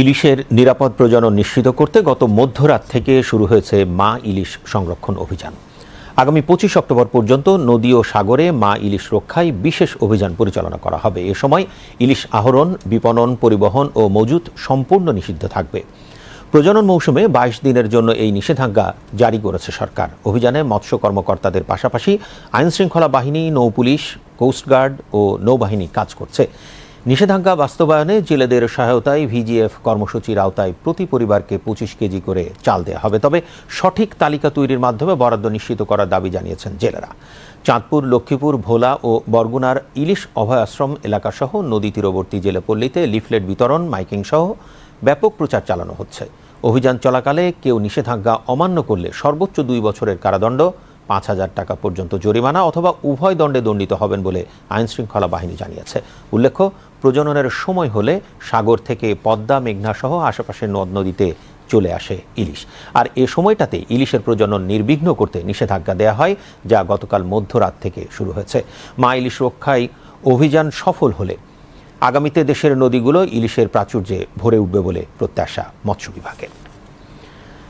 ইলিশের নিরাপদ প্রজনন নিশ্চিত করতে গত মধ্যরাত থেকে শুরু হয়েছে মা ইলিশ সংরক্ষণ অভিযান। আগামী পঁচিশ অক্টোবর পর্যন্ত নদী ও সাগরে মা ইলিশ রক্ষায় বিশেষ অভিযান পরিচালনা করা হবে। এ সময় ইলিশ আহরণ, বিপণন, পরিবহন ও মজুত সম্পূর্ণ নিষিদ্ধ থাকবে। প্রজনন মৌসুমে বাইশ দিনের জন্য এই নিষেধাজ্ঞা জারি করেছে সরকার। অভিযানে মৎস্য কর্মকর্তাদের পাশাপাশি আইনশৃঙ্খলা বাহিনী নৌপুলিশ কোস্টগার্ড ও নৌবাহিনী কাজ করছে। নিষেধাজ্ঞা বাস্তবায়নে জেলেদের সহায়তায় ভিজিএফ কর্মসূচির আওতায় প্রতি পরিবারকে পঁচিশ কেজি করে চাল দেওয়া হবে। তবে সঠিক তালিকা তৈরির মাধ্যমে বরাদ্দ নিশ্চিত করার দাবি জানিয়েছেন জেলেরা। চাঁদপুর, লক্ষ্মীপুর, ভোলা ও বরগুনার ইলিশ অভয়াশ্রম এলাকাসহ নদী তীরবর্তী জেলেপল্লীতে লিফলেট বিতরণ, মাইকিং সহ ব্যাপক প্রচার চালানো হচ্ছে। অভিযান চলাকালে কেউ নিষেধাজ্ঞা অমান্য করলে সর্বোচ্চ দুই বছরের কারাদণ্ড। পাঁচ হাজার টাকা পর্যন্ত জরিমানা অথবা উভয় দণ্ডে দণ্ডিত হবেন বলে আইনশৃঙ্খলা বাহিনী জানিয়েছে। উল্লেখ্য, প্রজননের সময় হলে সাগর থেকে পদ্মা মেঘনা সহ আশেপাশের নদ নদীতে চলে আসে ইলিশ। আর এ সময়টাতে ইলিশের প্রজনন নির্বিঘ্ন করতে নিষেধাজ্ঞা দেওয়া হয়, যা গতকাল মধ্যরাত থেকে শুরু হয়েছে। মা ইলিশ রক্ষায় অভিযান সফল হলে আগামীতে দেশের নদীগুলো ইলিশের প্রাচুর্যে ভরে উঠবে বলে প্রত্যাশা মৎস্য বিভাগের।